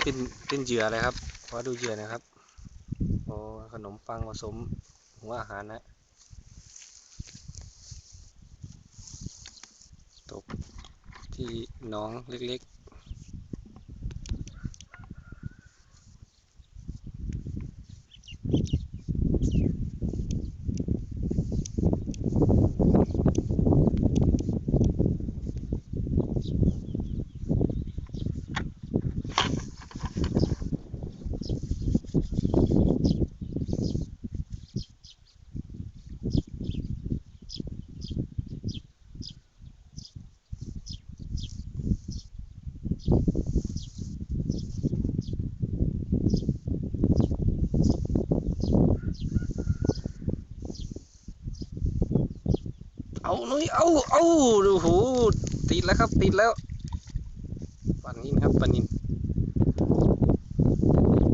เป็นเป็นเหยื่ออะไรครับขอดูเหยื่อนะครับโอ้ขนมปังผสมหัวอาหารนะตกที่น้องเล็กๆ เอาหน่อยเอาเอาดูโหติดแล้วครับ ติดแล้วปันนินครับปันนิน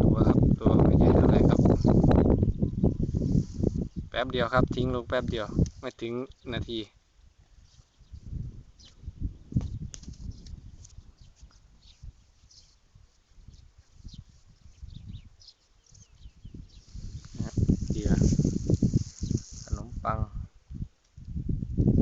ตัวครับตัวไม่ใหญ่เท่าไรครับ แป๊บเดียวครับ ทิ้งลงแป๊บเดียว ไม่ถึงนาที